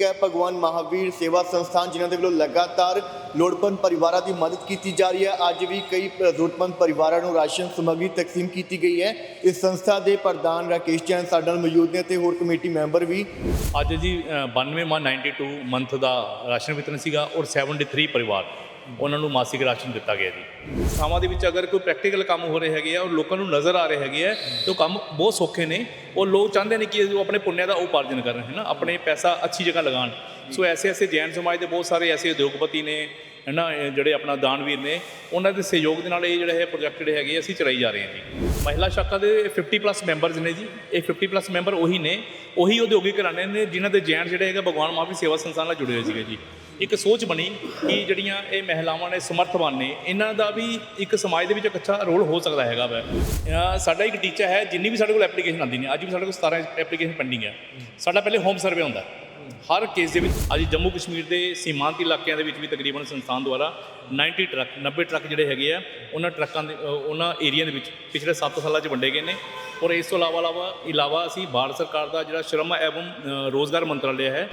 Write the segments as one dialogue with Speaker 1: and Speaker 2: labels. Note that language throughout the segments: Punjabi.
Speaker 1: ਹੈ ਭਗਵਾਨ ਮਹਾਵੀਰ ਸੇਵਾ ਸੰਸਥਾਨ ਜਿਨ੍ਹਾਂ ਦੇ ਵੱਲੋਂ ਲਗਾਤਾਰ ਲੋੜਵੰਦ ਪਰਿਵਾਰਾਂ ਦੀ ਮਦਦ ਕੀਤੀ ਜਾ ਰਹੀ ਹੈ। ਅੱਜ ਵੀ ਕਈ ਜ਼ਰੂਰਤਮੰਦ ਪਰਿਵਾਰਾਂ ਨੂੰ ਰਾਸ਼ਨ ਸਮੱਗਰੀ ਤਕਸੀਮ ਕੀਤੀ ਗਈ ਹੈ। ਇਸ ਸੰਸਥਾ ਦੇ ਪ੍ਰਧਾਨ ਰਾਕੇਸ਼ ਚੈਨ ਸਾਡੇ ਨਾਲ ਮੌਜੂਦ ਨੇ ਤੇ ਹੋਰ ਕਮੇਟੀ ਮੈਂਬਰ ਵੀ।
Speaker 2: ਅੱਜ ਜੀ ਅ, 92 ਮਾ 92 ਮੰਥ ਦਾ ਰਾਸ਼ਨ ਵਿਤਰਨ ਸੀਗਾ ਔਰ 73 ਪਰਿਵਾਰ। ਉਹਨਾਂ ਨੂੰ ਮਾਸਿਕ ਰਾਸ਼ਨ ਦਿੱਤਾ ਗਿਆ ਜੀ। ਥਾਵਾਂ ਦੇ ਵਿੱਚ ਅਗਰ ਕੋਈ ਪ੍ਰੈਕਟੀਕਲ ਕੰਮ ਹੋ ਰਹੇ ਹੈਗੇ ਆ ਔਰ ਲੋਕਾਂ ਨੂੰ ਨਜ਼ਰ ਆ ਰਹੇ ਹੈਗੇ ਆ, ਤੇ ਉਹ ਕੰਮ ਬਹੁਤ ਸੌਖੇ ਨੇ। ਉਹ ਲੋਕ ਚਾਹੁੰਦੇ ਨੇ ਕਿ ਉਹ ਆਪਣੇ ਪੁੰਨਿਆ ਦਾ ਉਪਾਰਜਨ ਕਰਨ, ਹੈ ਨਾ? ਆਪਣੇ ਪੈਸਾ ਅੱਛੀ ਜਗ੍ਹਾ ਲਗਾਉਣ। ਸੋ ਐਸੇ ਐਸੇ ਜੈਨ ਸਮਾਜ ਦੇ ਬਹੁਤ ਸਾਰੇ ਐਸੇ ਉਦਯੋਗਪਤੀ ਨੇ, ਹੈ ਨਾ? ਜਿਹੜੇ ਆਪਣਾ ਦਾਨਵੀਰ ਨੇ, ਉਹਨਾਂ ਦੇ ਸਹਿਯੋਗ ਦੇ ਨਾਲ ਇਹ ਜਿਹੜੇ ਹੈ ਪ੍ਰੋਜੈਕਟ ਜਿਹੜੇ ਹੈਗੇ ਅਸੀਂ ਚਲਾਈ ਜਾ ਰਹੇ ਹਾਂ ਜੀ। ਮਹਿਲਾ ਸ਼ਾਖਾ ਦੇ 50 ਪਲੱਸ ਮੈਂਬਰਸ ਨੇ ਜੀ। ਇਹ 50 ਪਲੱਸ ਮੈਂਬਰ ਉਹੀ ਨੇ, ਉਹੀ ਉਦਯੋਗਿਕ ਘਰਾਣੇ ਨੇ, ਜਿਨ੍ਹਾਂ ਦੇ ਜੈਨ ਜਿਹੜੇ ਹੈਗੇ ਭਗਵਾਨ ਮਹਾਵੀਰ ਸੇਵਾ ਸੰਸਥਾਨ ਨਾਲ ਜੁੜੇ ਹੋਏ ਸੀਗੇ ਜੀ। ਇੱਕ ਸੋਚ ਬਣੀ ਕਿ ਜਿਹੜੀਆਂ ਇਹ ਮਹਿਲਾਵਾਂ ਨੇ ਸਮਰਥਵਾਨ ਨੇ, ਇਹਨਾਂ ਦਾ ਵੀ ਇੱਕ ਸਮਾਜ ਦੇ ਵਿੱਚ ਇੱਕ ਅੱਛਾ ਰੋਲ ਹੋ ਸਕਦਾ ਹੈਗਾ ਵੈ। ਸਾਡਾ ਇੱਕ ਟੀਚਾ ਹੈ, ਜਿੰਨੀ ਵੀ ਸਾਡੇ ਕੋਲ ਐਪਲੀਕੇਸ਼ਨ ਆਉਂਦੀ ਨੇ, ਅੱਜ ਵੀ ਸਾਡੇ ਕੋਲ 17 ਐਪਲੀਕੇਸ਼ਨ ਪੈਂਡਿੰਗ ਹੈ ਸਾਡਾ ਪਹਿਲੇ ਹੋਮ ਸਰਵੇ ਹੁੰਦਾ। ਹਰ ਕੇਸ ਦੇ ਵਿੱਚ, ਅੱਜ ਜੰਮੂ ਕਸ਼ਮੀਰ ਦੇ ਸੀਮਾਂਤ ਇਲਾਕਿਆਂ ਦੇ ਵਿੱਚ ਵੀ ਤਕਰੀਬਨ ਸੰਸਥਾਨ ਦੁਆਰਾ 90 ਟਰੱਕ 90 ਟਰੱਕ ਜਿਹੜੇ ਹੈਗੇ ਆ, ਉਹਨਾਂ ਟਰੱਕਾਂ ਦੇ ਉਹਨਾਂ ਏਰੀਆ ਦੇ ਵਿੱਚ ਪਿਛਲੇ 7 ਸਾਲਾਂ 'ਚ ਵੰਡੇ ਗਏ ਨੇ। ਔਰ ਇਸ ਤੋਂ ਇਲਾਵਾ ਇਲਾਵਾ ਇਲਾਵਾ ਅਸੀਂ ਭਾਰਤ ਸਰਕਾਰ ਦਾ ਜਿਹੜਾ ਸ਼ਰਮ ਐਵਮ ਰੋਜ਼ਗਾਰ ਮੰਤਰਾਲੇ ਹੈ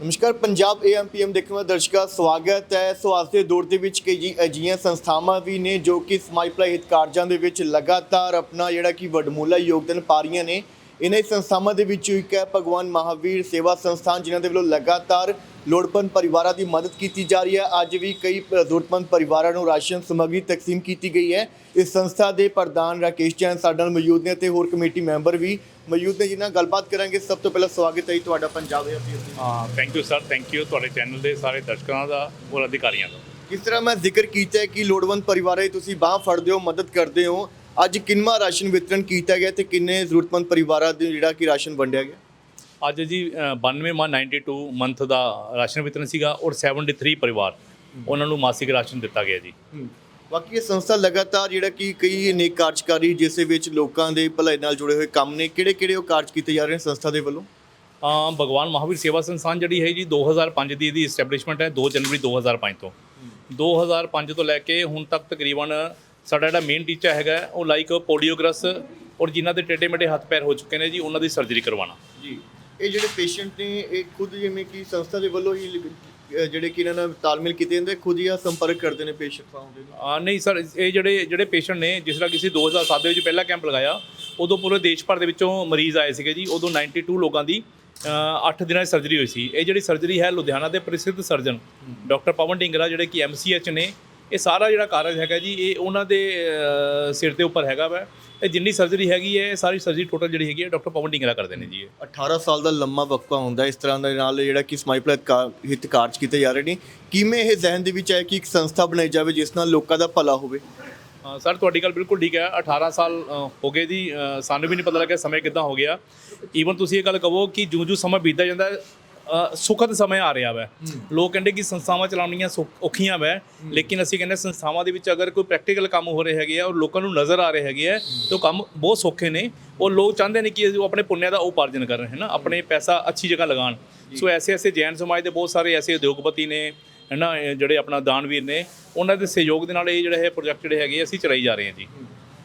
Speaker 1: ਨਮਸਕਾਰ, ਪੰਜਾਬ ਏਐਮਪੀਐਮ ਦੇਖਣ ਵਾਲੇ ਦਰਸ਼ਕਾਂ ਸਵਾਗਤ ਹੈ। ਸੋ ਅੱਜ ਦੇ ਦੌਰ ਦੇ ਵਿੱਚ ਕਈ ਜੀ ਅਜਿਹੀਆਂ ਸੰਸਥਾਵਾਂ ਵੀ ਨੇ ਜੋ ਕਿ ਸਮਾਜ ਭਲਾਈ ਹਿੱਤ ਕਾਰਜਾਂ ਦੇ ਵਿੱਚ ਲਗਾਤਾਰ ਆਪਣਾ ਜਿਹੜਾ ਕਿ ਵਡਮੁੱਲਾ ਯੋਗਦਾਨ ਪਾ ਰਹੀਆਂ ਨੇ। ਇਹਨਾਂ ਸੰਸਥਾਵਾਂ ਦੇ ਵਿੱਚੋਂ ਇੱਕ ਹੈ ਭਗਵਾਨ ਮਹਾਵੀਰ ਸੇਵਾ ਸੰਸਥਾਨ, ਜਿਨ੍ਹਾਂ ਦੇ ਵੱਲੋਂ ਲਗਾਤਾਰ ਲੋੜਵੰਦ ਪਰਿਵਾਰਾਂ ਦੀ ਮਦਦ ਕੀਤੀ ਜਾ ਰਹੀ ਹੈ। ਅੱਜ ਵੀ ਕਈ ਲੋੜਵੰਦ ਪਰਿਵਾਰਾਂ ਨੂੰ ਰਾਸ਼ਨ ਸਮੱਗਰੀ ਤਕਸੀਮ ਕੀਤੀ ਗਈ ਹੈ। ਇਸ ਸੰਸਥਾ ਦੇ ਪ੍ਰਧਾਨ ਰਾਕੇਸ਼ ਚੈਨ ਸਾਡੇ ਨਾਲ ਮੌਜੂਦ ਨੇ ਤੇ ਹੋਰ ਕਮੇਟੀ ਮੈਂਬਰ ਵੀ ਮੌਜੂਦ ਨੇ ਜਿਨ੍ਹਾਂ ਨਾਲ ਗੱਲਬਾਤ ਕਰਾਂਗੇ। ਸਭ ਤੋਂ ਪਹਿਲਾਂ ਸਵਾਗਤ ਹੈ ਜੀ ਤੁਹਾਡਾ ਪੰਜਾਬ ਏਐਮਪੀਐਮ
Speaker 2: ਹਾਂ thank you sir thank you ਤੁਹਾਡੇ ਚੈਨਲ ਦੇ ਸਾਰੇ ਦਰਸ਼ਕਾਂ ਦਾ ਔਰ ਅਧਿਕਾਰੀਆਂ ਦਾ।
Speaker 1: ਕਿਸ ਤਰ੍ਹਾਂ ਮੈਂ ਜ਼ਿਕਰ ਕੀਤਾ ਹੈ ਕਿ ਲੋੜਵੰਦ ਪਰਿਵਾਰਾਂ ਦੀ ਤੁਸੀਂ ਬਾਹ ਫੜਦੇ ਹੋ ਮਦਦ ਕਰਦੇ ਹੋ? ਅੱਜ ਕਿੰਨਾ ਰਾਸ਼ਨ ਵਿਤਰਨ ਕੀਤਾ ਗਿਆ ਤੇ ਕਿੰਨੇ ਜ਼ਰੂਰਤਮੰਦ ਪਰਿਵਾਰਾਂ ਦੇ ਜਿਹੜਾ ਕਿ ਰਾਸ਼ਨ ਵੰਡਿਆ ਗਿਆ?
Speaker 2: ਅੱਜ ਜੀ ਅ, 92 ਮਾ 92 ਮੰਥ ਦਾ ਰਾਸ਼ਨ ਵਿਤਰਨ ਸੀਗਾ ਔਰ 73 ਪਰਿਵਾਰ ਉਹਨਾਂ ਨੂੰ ਮਾਸਿਕ ਰਾਸ਼ਨ ਦਿੱਤਾ ਗਿਆ ਜੀ।
Speaker 1: ਬਾਕੀ ਇਹ ਸੰਸਥਾ ਲਗਾਤਾਰ ਜਿਹੜਾ ਕਿ ਕਈ ਨੇਕ ਕਾਰਜਕਾਰੀ ਜਿਸ ਦੇ ਵਿੱਚ ਲੋਕਾਂ ਦੇ ਭਲਾਈ ਨਾਲ ਜੁੜੇ ਹੋਏ ਕੰਮ ਨੇ ਕਿਹੜੇ ਕਿਹੜੇ ਉਹ ਕਾਰਜ ਕੀਤੇ ਜਾ ਰਹੇ ਨੇ ਸੰਸਥਾ ਦੇ ਵੱਲੋਂ?
Speaker 2: ਅ, ਭਗਵਾਨ ਮਹਾਵੀਰ ਸੇਵਾ ਸੰਸਥਾਨ ਜਿਹੜੀ ਹੈ ਜੀ 2005 ਦੀ ਇਹਦੀ ਐਸਟੈਬਲਿਸ਼ਮੈਂਟ ਹੈ 2 ਜਨਵਰੀ 2005 ਤੋਂ। 2005 ਤੋਂ ਲੈ ਕੇ ਹੁਣ ਤੱਕ ਤਕਰੀਬਨ ਸਾਡਾ ਜਿਹੜਾ ਮੇਨ ਟੀਚਾ ਹੈਗਾ ਉਹ ਲਾਈਕ ਪੋਲੀਓਗ੍ਰਸ ਔਰ ਜਿਨ੍ਹਾਂ ਦੇ ਟੇਢੇ ਮੇਢੇ ਹੱਥ ਪੈਰ ਹੋ ਚੁੱਕੇ ਨੇ ਜੀ ਉਹਨਾਂ ਦੀ ਸਰਜਰੀ ਕਰਵਾਉਣਾ।
Speaker 1: ਜੀ। ਇਹ ਜਿਹੜੇ ਪੇਸ਼ੈਂਟ ਨੇ ਇਹ ਖੁਦ ਜਿਵੇਂ ਕਿ ਸੰਸਥਾ ਦੇ ਵੱਲੋਂ ਹੀ ਜਿਹੜੇ ਕਿ ਇਹਨਾਂ ਨਾਲ ਤਾਲਮੇਲ ਕੀਤੇ ਜਾਂਦੇ ਖੁਦ ਹੀ ਆ ਸੰਪਰਕ ਕਰਦੇ ਨੇ ਪੇਸ਼ੈਂਟ ਆਉਂਦੇ ਨੇ।
Speaker 2: ਆ ਨਹੀਂ ਸਰ ਇਹ ਜਿਹੜੇ ਜਿਹੜੇ ਪੇਸ਼ੈਂਟ ਨੇ ਜਿਸ ਤਰ੍ਹਾਂ ਕਿਸੇ 2007 ਦੇ ਵਿੱਚ ਪਹਿਲਾ ਕੈਂਪ ਲਗਾਇਆ ਉਦੋਂ ਪੂਰੇ ਦੇਸ਼ ਭਰ ਦੇ ਵਿੱਚੋਂ ਮਰੀਜ਼ ਆਏ ਸੀਗੇ ਜੀ ਉਦੋਂ 92 ਲੋਕਾਂ ਦੀ 8 ਦਿਨਾਂ ਦੀ ਸਰਜਰੀ ਹੋਈ ਸੀ। ਇਹ ਜਿਹੜੀ ਸਰਜਰੀ ਹੈ ਲੁਧਿਆਣਾ ਦੇ ਪ੍ਰਸਿੱਧ ਸਰਜਨ ਡਾਕਟਰ ਪਵਨ ਢਿੰਗਰਾ ਜਿਹੜੇ ਕਿ ਐਮਸੀਐਚ ਨੇ ਇਹ ਸਾਰਾ ਜਿਹੜਾ ਕਾਰਜ ਹੈਗਾ ਜੀ ਇਹ ਉਹਨਾਂ ਦੇ ਸਿਰ ਦੇ ਉੱਪਰ ਹੈਗਾ ਵਾ। ਇਹ ਜਿੰਨੀ ਸਰਜਰੀ ਹੈਗੀ ਹੈ ਸਾਰੀ ਸਰਜਰੀ ਟੋਟਲ ਜਿਹੜੀ ਹੈਗੀ ਹੈ ਡਾਕਟਰ ਪਵਨ ਢਿੰਗਰਾ ਕਰਦੇ ਨੇ ਜੀ ਇਹ।
Speaker 1: 18 ਸਾਲ ਦਾ ਲੰਮਾ ਵਕਫਾ ਹੁੰਦਾ ਇਸ ਤਰ੍ਹਾਂ ਦੇ ਨਾਲ ਜਿਹੜਾ ਕਿ ਭਲਾਈ ਕਾ- ਹਿੱਤ ਕਾਰਜ ਕੀਤੇ ਜਾ ਰਹੇ ਨੇ। ਕਿਵੇਂ ਇਹ ਜ਼ਹਿਨ ਦੇ ਵਿੱਚ ਆਇਆ ਕਿ ਇੱਕ ਸੰਸਥਾ ਬਣਾਈ ਜਾਵੇ ਜਿਸ ਨਾਲ ਲੋਕਾਂ ਦਾ ਭਲਾ ਹੋਵੇ?
Speaker 2: ਸਰ ਤੁਹਾਡੀ ਗੱਲ ਬਿਲਕੁਲ ਠੀਕ ਹੈ। 18 ਸਾਲ ਹੋ ਗਏ ਜੀ ਸਾਨੂੰ ਵੀ ਨਹੀਂ ਪਤਾ ਲੱਗਿਆ ਸਮੇਂ ਕਿੱਦਾਂ ਹੋ ਗਿਆ। ਈਵਨ ਤੁਸੀਂ ਇਹ ਗੱਲ ਕਹੋ ਕਿ ਜਿਉਂ-ਜਿਉਂ ਸਮਾਂ ਬੀਤਦਾ ਜਾਂਦਾ ਹੈ, ਸੁਖਦ ਸਮਾਂ ਆ ਰਿਹਾ ਵੈ। ਲੋਕ ਕਹਿੰਦੇ ਕਿ ਸੰਸਥਾਵਾਂ ਚਲਾਉਣੀਆਂ ਔਖੀਆਂ ਵੈ ਲੇਕਿਨ ਅਸੀਂ ਕਹਿੰਦੇ ਸੰਸਥਾਵਾਂ ਦੇ ਵਿੱਚ ਅਗਰ ਕੋਈ ਪ੍ਰੈਕਟੀਕਲ ਕੰਮ ਹੋ ਰਹੇ ਹੈਗੇ ਆ ਔਰ ਲੋਕਾਂ ਨੂੰ ਨਜ਼ਰ ਆ ਰਹੇ ਹੈਗੇ ਆ ਤੇ ਕੰਮ ਬਹੁਤ ਸੌਖੇ ਨੇ ਉਹ ਲੋਕ ਚਾਹੁੰਦੇ ਨੇ ਕਿ ਉਹ ਆਪਣੇ ਪੁੰਨਿਆ ਦਾ ਉਪਾਰਜਨ ਕਰਨ ਹੈ ਨਾ? ਆਪਣੇ ਪੈਸਾ ਅੱਛੀ ਜਗ੍ਹਾ ਲਗਾਉਣ। ਸੋ ਐਸੇ ਐਸੇ ਜੈਨ ਸਮਾਜ ਦੇ ਬਹੁਤ ਸਾਰੇ ਐਸੇ ਉਦਯੋਗਪਤੀ ਨੇ ਹੈ ਨਾ? ਇਹ ਜਿਹੜੇ ਆਪਣਾ ਦਾਨਵੀਰ ਨੇ ਉਹਨਾਂ ਦੇ ਸਹਿਯੋਗ ਦੇ ਨਾਲ ਇਹ ਜਿਹੜੇ ਹੈ ਪ੍ਰੋਜੈਕਟ ਜਿਹੜੇ ਹੈਗੇ ਅਸੀਂ ਚਲਾਈ ਜਾ ਰਹੇ ਹਾਂ ਜੀ।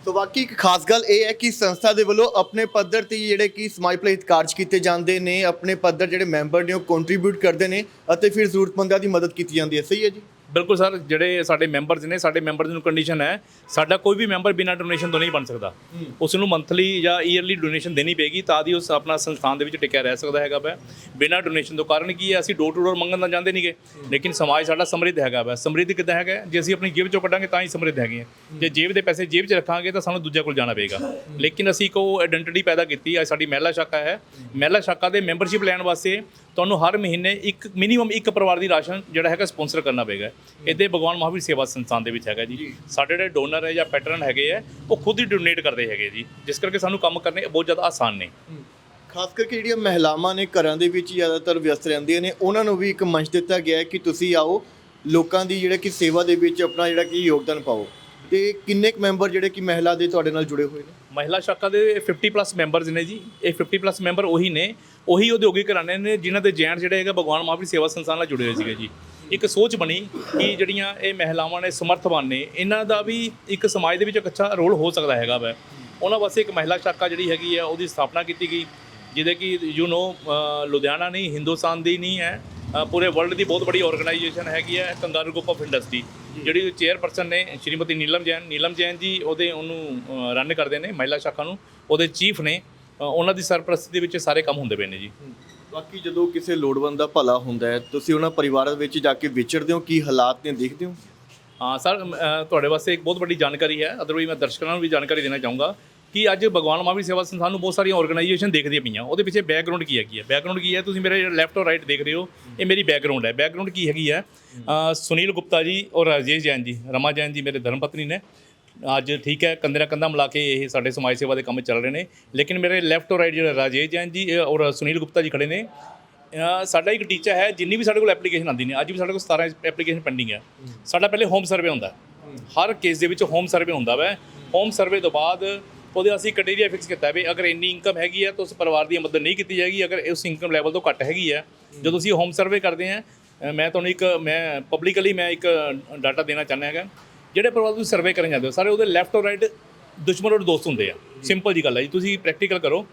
Speaker 1: ਸੋ ਬਾਕੀ ਇੱਕ ਖਾਸ ਗੱਲ ਇਹ ਹੈ ਕਿ ਸੰਸਥਾ ਦੇ ਵੱਲੋਂ ਆਪਣੇ ਪੱਧਰ ਤੇ ਜਿਹੜੇ ਕਿ ਸਮਾਜ ਭਲਾਈ ਕਾਰਜ ਕੀਤੇ ਜਾਂਦੇ ਨੇ, ਆਪਣੇ ਪੱਧਰ ਜਿਹੜੇ ਮੈਂਬਰ ਨੇ ਉਹ ਕੰਟਰੀਬਿਊਟ ਕਰਦੇ ਨੇ ਅਤੇ ਫਿਰ ਜ਼ਰੂਰਤਮੰਦਾਂ ਦੀ ਮਦਦ ਕੀਤੀ ਜਾਂਦੀ ਹੈ। ਸਹੀ ਹੈ ਜੀ?
Speaker 2: ਬਿਲਕੁਲ ਸਰ ਜਿਹੜੇ ਸਾਡੇ ਮੈਂਬਰਸ ਨੇ ਸਾਡੇ ਮੈਂਬਰਸ ਨੂੰ ਕੰਡੀਸ਼ਨ ਹੈ ਸਾਡਾ ਕੋਈ ਵੀ ਮੈਂਬਰ ਬਿਨਾਂ ਡੋਨੇਸ਼ਨ ਤੋਂ ਨਹੀਂ ਬਣ ਸਕਦਾ। ਉਸ ਨੂੰ ਮੰਥਲੀ ਜਾਂ ਈਅਰਲੀ ਡੋਨੇਸ਼ਨ ਦੇਣੀ ਪਏਗੀ ਤਾਂ ਦੀ ਉਸ ਆਪਣਾ ਸੰਸਥਾਨ ਦੇ ਵਿੱਚ ਟਿਕਿਆ ਰਹਿ ਸਕਦਾ ਹੈਗਾ ਵੈ ਬਿਨਾਂ ਡੋਨੇਸ਼ਨ ਤੋਂ ਕਾਰਨ ਕੀ ਹੈ ਅਸੀਂ ਡੋਰ ਟੂ ਡੋਰ ਮੰਗਣ ਤਾਂ ਜਾਂਦੇ ਨਹੀਂਗੇ ਲੇਕਿਨ ਸਮਾਜ ਸਾਡਾ ਸਮਰਿੱਧ ਹੈਗਾ ਵੈ ਸਮਰਿੱਧ ਕਿੱਦਾਂ ਹੈਗਾ ਜੇ ਅਸੀਂ ਆਪਣੀ ਜੇਬ ਚੋਂ ਕੱਢਾਂਗੇ ਤਾਂ ਹੀ ਸਮਰਿੱਧ ਹੈਗੇ ਜੇ ਜੇਬ ਦੇ ਪੈਸੇ ਜੇਬ 'ਚ ਰੱਖਾਂਗੇ ਤਾਂ ਸਾਨੂੰ ਦੂਜੇ ਕੋਲ ਜਾਣਾ ਪਏਗਾ। ਲੇਕਿਨ ਅਸੀਂ ਕੋ ਆਇਡੈਂਟੀਟੀ ਪੈਦਾ ਕੀਤੀ ਹੈ ਸਾਡੀ ਮਹਿਲਾ ਸ਼ਾਖਾ ਹੈ। ਮਹਿਲਾ ਸ਼ਾਖਾ ਦੇ ਮੈਂਬਰਸ਼ਿਪ ਲੈਣ ਵਾਸਤੇ ਤੁਹਾਨੂੰ ਹਰ ਮਹੀਨੇ ਇੱਕ ਮਿਨੀਮਮ ਇੱਕ ਪਰਿਵਾਰ ਦੀ ਰਾਸ਼ਨ ਜਿਹੜਾ ਹੈਗਾ ਸਪਾਂਸਰ ਕਰਨਾ ਪਏਗਾ। ਇਹਦੇ ਭਗਵਾਨ ਮਹਾਵੀਰ ਸੇਵਾ ਸੰਸਥਾਨ ਦੇ ਵਿੱਚ ਹੈਗਾ ਜੀ। ਸਾਡੇ ਜਿਹੜੇ ਡੋਨਰ ਹੈ ਜਾਂ ਪੈਟਰਨ ਹੈਗੇ ਆ ਉਹ ਖੁਦ ਹੀ ਡੋਨੇਟ ਕਰਦੇ ਹੈਗੇ ਜੀ। ਜਿਸ ਕਰਕੇ ਸਾਨੂੰ ਕੰਮ ਕਰਨੇ ਬਹੁਤ ਜ਼ਿਆਦਾ ਆਸਾਨ ਨੇ।
Speaker 1: ਖਾਸ ਕਰਕੇ ਜਿਹੜੀਆਂ ਮਹਿਲਾਵਾਂ ਨੇ ਘਰਾਂ ਦੇ ਵਿੱਚ ਜ਼ਿਆਦਾਤਰ ਵਿਅਸਤ ਰਹਿੰਦੀਆਂ ਨੇ ਉਹਨਾਂ ਨੂੰ ਵੀ ਇੱਕ ਮੰਚ ਦਿੱਤਾ ਗਿਆ ਹੈ ਕਿ ਤੁਸੀਂ ਆਓ ਲੋਕਾਂ ਦੀ ਜਿਹੜਾ ਕਿ ਸੇਵਾ ਦੇ ਵਿੱਚ ਆਪਣਾ ਜਿਹੜਾ ਕਿ ਯੋਗਦਾਨ ਪਾਓ। ਤੇ ਕਿੰਨੇ ਕੁ ਮੈਂਬਰ ਜਿਹੜੇ ਕਿ ਮਹਿਲਾ ਦੇ ਤੁਹਾਡੇ ਨਾਲ ਜੁੜੇ ਹੋਏ ਨੇ?
Speaker 2: ਮਹਿਲਾ ਸ਼ਾਖਾ ਦੇ 50 ਪਲੱਸ ਮੈਂਬਰਸ ਨੇ ਜੀ। ਇਹ 50 ਪਲੱਸ ਮੈਂਬਰ ਉਹੀ ਨੇ। ਉਹੀ ਉਦਯੋਗਿਕ ਘਰਾਣੇ ਨੇ ਜਿਨ੍ਹਾਂ ਦੇ ਜੈਨ ਜਿਹੜੇ ਹੈਗਾ ਭਗਵਾਨ ਮਹਾਵੀਰ ਸੇਵਾ ਸੰਸਥਾਨ ਨਾਲ ਜੁੜੇ ਹੋਏ ਸੀਗੇ ਜੀ। ਇੱਕ ਸੋਚ ਬਣੀ ਕਿ ਜਿਹੜੀਆਂ ਇਹ ਮਹਿਲਾਵਾਂ ਨੇ ਸਮਰਥਵਾਨ ਨੇ, ਇਹਨਾਂ ਦਾ ਵੀ ਇੱਕ ਸਮਾਜ ਦੇ ਵਿੱਚ ਇੱਕ ਅੱਛਾ ਰੋਲ ਹੋ ਸਕਦਾ ਹੈਗਾ ਵੈ। ਉਹਨਾਂ ਵਾਸਤੇ ਇੱਕ ਮਹਿਲਾ ਸ਼ਾਖਾ ਜਿਹੜੀ ਹੈਗੀ ਹੈ, ਉਹਦੀ ਸਥਾਪਨਾ ਕੀਤੀ ਗਈ, ਜਿਹਦੇ ਕਿ ਯੂ نو ਲੁਧਿਆਣਾ ਨਹੀਂ, ਹਿੰਦੁਸਤਾਨ ਦੀ ਨਹੀਂ ਹੈ ਪੂਰੇ ਵਰਲਡ ਦੀ ਬਹੁਤ ਬੜੀ ਆਰਗੇਨਾਈਜੇਸ਼ਨ ਹੈਗੀ ਹੈ, ਕੰਗਾਰੂ ਗਰੁੱਪ ਆਫ ਇੰਡਸਟਰੀ ਜਿਹੜੀ ਚੇਅਰਪਰਸਨ ਨੇ ਸ਼੍ਰੀਮਤੀ ਨੀਲਮ ਜੈਨ। ਨੀਲਮ ਜੈਨ ਜੀ ਉਹਦੇ ਉਹਨੂੰ ਰਨ ਕਰਦੇ ਨੇ ਮਹਿਲਾ ਸ਼ਾਖਾ ਨੂੰ, ਉਹਦੇ ਚੀਫ ਨੇ ਉਹਨਾਂ ਦੀ ਸਰਪ੍ਰਸਤੀ ਦੇ ਵਿੱਚ ਸਾਰੇ ਕੰਮ ਹੁੰਦੇ ਪਏ ਨੇ ਜੀ।
Speaker 1: ਬਾਕੀ ਜਦੋਂ ਕਿਸੇ ਲੋੜਵੰਦ ਦਾ ਭਲਾ ਹੁੰਦਾ ਹੈ, ਤੁਸੀਂ ਉਹਨਾਂ ਪਰਿਵਾਰਾਂ ਵਿੱਚ ਜਾ ਕੇ ਵਿਚਰਦੇ ਹੋ, ਕੀ ਹਾਲਾਤ ਨੇ, ਦੇਖਦੇ ਹੋ?
Speaker 2: ਹਾਂ, ਸਰ ਤੁਹਾਡੇ ਵਾਸਤੇ ਇੱਕ ਬਹੁਤ ਵੱਡੀ ਜਾਣਕਾਰੀ ਹੈ। ਅਦਰਵਾਈਜ਼ ਮੈਂ ਦਰਸ਼ਕਾਂ ਨੂੰ ਵੀ ਜਾਣਕਾਰੀ ਦੇਣਾ ਚਾਹੂੰਗਾ ਕਿ ਅੱਜ ਭਗਵਾਨ ਮਹਾਵੀਰ ਸੇਵਾ ਸੰਸਥਾਨ ਨੂੰ ਬਹੁਤ ਸਾਰੀਆਂ ਆਰਗੇਨਾਈਜੇਸ਼ਨ ਦੇਖਦੀਆਂ ਪਈਆਂ। ਉਹਦੇ ਪਿੱਛੇ ਬੈਕਗ੍ਰਾਉਂਡ ਕੀ ਹੈਗੀ ਹੈ? ਬੈਕਗ੍ਰਾਉਂਡ ਕੀ ਹੈ? ਤੁਸੀਂ ਮੇਰੇ ਲੈਫਟ ਔਰ ਰਾਈਟ ਦੇਖ ਰਹੇ ਹੋ। ਇਹ ਮੇਰੀ ਬੈਕਗ੍ਰਾਉਂਡ ਹੈ। ਬੈਕਗ੍ਰਾਉਂਡ ਕੀ ਹੈਗੀ ਹੈ? ਸੁਨੀਲ ਗੁਪਤਾ ਜੀ ਔਰ ਰਾਜੇਸ਼ ਜੈਨ ਜੀ, ਰਮਾ ਜੈਨ ਜੀ ਮੇਰੇ ਧਰਮ ਪਤਨੀ ਨੇ। ਅੱਜ ਠੀਕ ਹੈ ਕੰਧੇ ਨਾਲ ਕੰਧਾ ਮਿਲਾ ਕੇ ਇਹ ਸਾਡੇ ਸਮਾਜ ਸੇਵਾ ਦੇ ਕੰਮ ਚੱਲ ਰਹੇ ਨੇ। ਲੇਕਿਨ ਮੇਰੇ ਲੈਫਟ ਔਰ ਰਾਈਟ ਜਿਹੜਾ ਰਾਜੇਸ਼ ਜੈਨ ਜੀ ਔਰ ਸੁਨੀਲ ਗੁਪਤਾ ਜੀ ਖੜੇ ਨੇ। ਸਾਡਾ ਇੱਕ ਟੀਚਾ ਹੈ, ਜਿੰਨੀ ਵੀ ਸਾਡੇ ਕੋਲ ਐਪਲੀਕੇਸ਼ਨ ਆਉਂਦੀ ਨੇ, ਅੱਜ ਵੀ ਸਾਡੇ ਕੋਲ 17 ਐਪਲੀਕੇਸ਼ਨ ਪੈਂਡਿੰਗ ਹੈ। ਸਾਡਾ ਪਹਿਲੇ ਹੋਮ ਸਰਵੇ ਹੁੰਦਾ ਹਰ ਕੇਸ ਦੇ ਵਿੱਚ ਹੋਮ ਸਰਵੇ ਹੁੰਦਾ ਵੈ। ਹੋਮ ਸਰਵੇ ਤੋਂ ਬਾਅਦ ਉਹਦੇ ਅਸੀਂ ਕ੍ਰਾਈਟੇਰੀਆ ਫਿਕਸ ਕੀਤਾ ਵੀ ਅਗਰ ਇੰਨੀ ਇਨਕਮ ਹੈਗੀ ਹੈ ਤਾਂ ਉਸ ਪਰਿਵਾਰ ਦੀ ਮਦਦ ਨਹੀਂ ਕੀਤੀ ਜਾਏਗੀ, ਅਗਰ ਉਸ ਇਨਕਮ ਲੈਵਲ ਤੋਂ ਘੱਟ ਹੈਗੀ ਹੈ। ਜਦੋਂ ਅਸੀਂ ਹੋਮ ਸਰਵੇ ਕਰਦੇ ਹਾਂ ਮੈਂ ਤੁਹਾਨੂੰ ਇੱਕ, ਮੈਂ ਪਬਲਿਕਲੀ ਮੈਂ ਇੱਕ ਡਾਟਾ ਦੇਣਾ ਚਾਹੁੰਦਾ ਹੈਗਾ। ਜਿਹੜੇ ਪਰਿਵਾਰ ਤੁਸੀਂ ਸਰਵੇ ਕਰਨ ਜਾਂਦੇ ਹੋ ਸਾਰੇ ਉਹਦੇ ਲੈਫਟ ਔਰ ਰਾਈਟ ਦੁਸ਼ਮਣ ਔਰ ਦੋਸਤ ਹੁੰਦੇ ਆ। ਸਿੰਪਲ ਜੀ ਗੱਲ ਹੈ ਜੀ। ਤੁਸੀਂ ਪ੍ਰੈਕਟੀਕਲ ਕਰੋ।